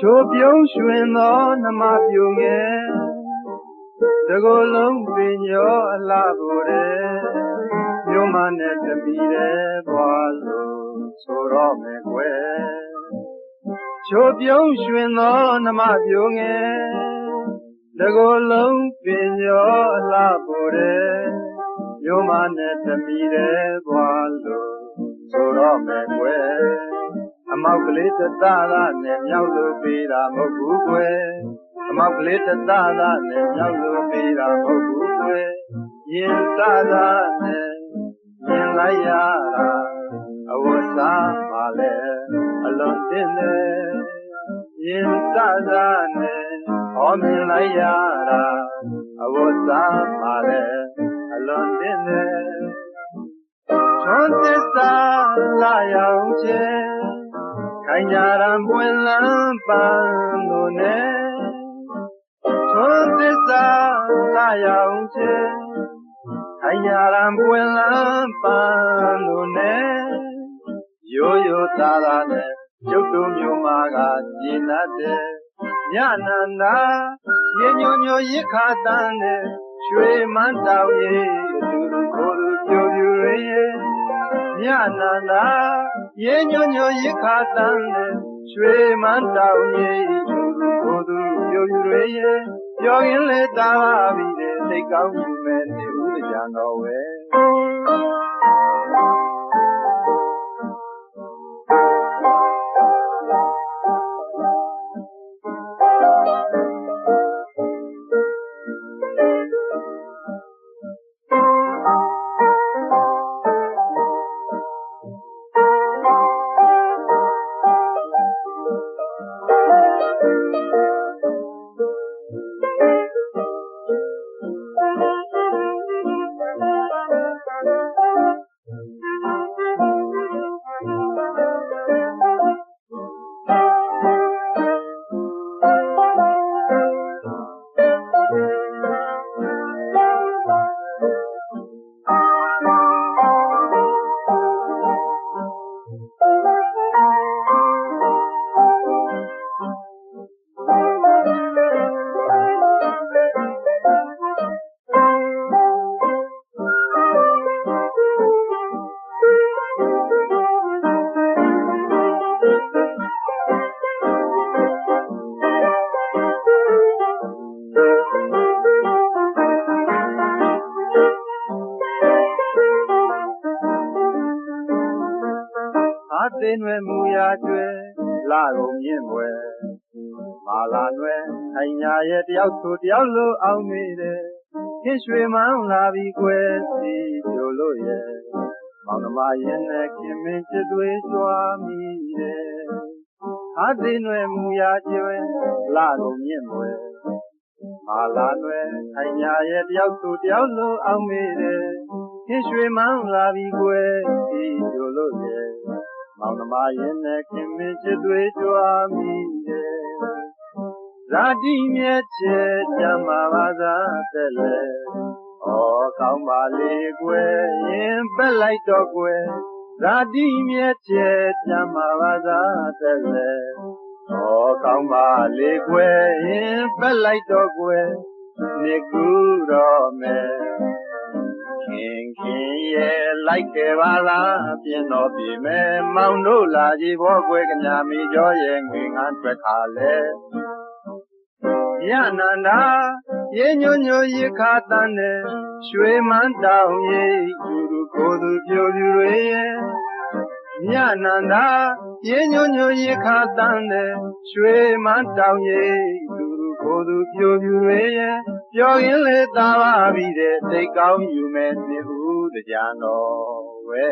ချိုပြုံးရွှင်သောနှမပြုံငယ်တကိုယ်လုံးပင်ညောအလားကိုယ်တဲ့မြို့မနဲ့တမီတဲ့ဘွာလို့ဆိုတော့မယ်ကွယ်ချိုပြုံးရွှင်သောနှမပြုံငယ်တကိုယ်လုံးပင်ညောအလားကိုယ်တဲ့မြို့မနဲ့တမီတဲ့ဘွာလို့ဆိုတော့မယ်ကွယ်အ မောက်ကလေးတသားသားနဲ့မြောက်လို့ပေးတာမဟုတ်ဘူးကွယ်အမောက်ကလေးတသားသားနဲ့မြောက်လို့ပေးတာမဟုတ်ဘူးကွယ်ရင်သားသားနဲ့မြင်လိုက်ရတာအဝတ်စားပါလေအလွန်တင်နေရင်သားသားနဲ့ဟောမြင်လိုက်ရတာအဝတ်စားပါလေအလွန်တင်နေချွန်သ စ္စာလာရောက်ခြင်းခိုင်ကြရန်ပွင့်လန်းပန်းတို့နဲ့သွန်သစ္စာလာရောက်ခြင်းခိုင်ကြ ရန်ပွင့်လန်းပန်းတို့နဲ့ရိုးရိုးသားသားနဲ့ကျုပ်တို့မျိုးမာကကျင်တ်တဲ့ညနန္ဒာရေညိုညိုရစ်ခါတန်းနဲ့ရွှေမန်းတောင်ရဲ့အတူတူကိုယ်သူပြိုပြူရဲ့ညနန္ဒာရေညွညွရခါတန်းနဲ့ရွှေမန်းတောင်ကြီးသူကိုသူပြိုပြွေရဲ့ပြောရင်လေတာပါပြီတဲ့စိတ်ကောင်းမှုမဲ့နေဦးကြံတော်ဝဲ နွယ်မူရာကျွဲလာကုန်မြင့်ွယ်မာလာနွယ်ထိုင်ညာရဲ့တယောက်သူတယောက်လိုအောင်မေးတယ်ခင်ရွှေမောင်းလာပြီကွယ်စီကျိုလို့ရဲ့မောင်နှမရင်နဲ့ခင်မင်းချစ်သွေးကြွားမိတယ်ဟာသေးနွယ်မူရာကျွဲလာကုန်မြင့်ွယ်မာလာနွယ်ထိုင်ညာရဲ့တယောက်သူတယောက်လိုအောင်မေးတယ်ခင်ရွှေမောင်းလာပြီကွယ်စီကျိုလို့ရဲ့ မောင်နှမရင်နဲ့ခင်မင်းချစ်တွေကြွားမိတယ်ဇာတိမြဲချေကြမှာပါသာတဲ့လေဩကောင်းပါလေကွယ်ရင်ပက်လိုက်တော့ကွယ်ဇာတိမြဲချေကြမှာပါသာတဲ့လေဩကောင်းပါလေကွယ်ရင်ပက်လိုက်တော့ကွယ်နေကူတော့မယ်ခင်ခင်ရဲ့ လိုက်ခဲ့ပါလားပြင်းတော်ပြီမဲ့မောင်တို့လာကြည့်ဘောကွယ်ကညာမီကျော်ရဲ့ငွေငန်းတွက်ခါလဲယနန္ဒာရေညွညွရခါတန်းနဲ့ရွှေမန်းတောင်ရဲ့သူတို့ကိုယ်သူပြိုပြူရဲ့ညနန္ဒာရေညွညွရခါတန်းနဲ့ရွှေမန်းတောင်ရဲ့သူတို့ကိုယ်သူပြိုပြူရဲ့ ပြောရင်လေသာပါပြီတဲ့စိတ်ကောင်းယူမဲ့နေဦးကြတော်ဝဲ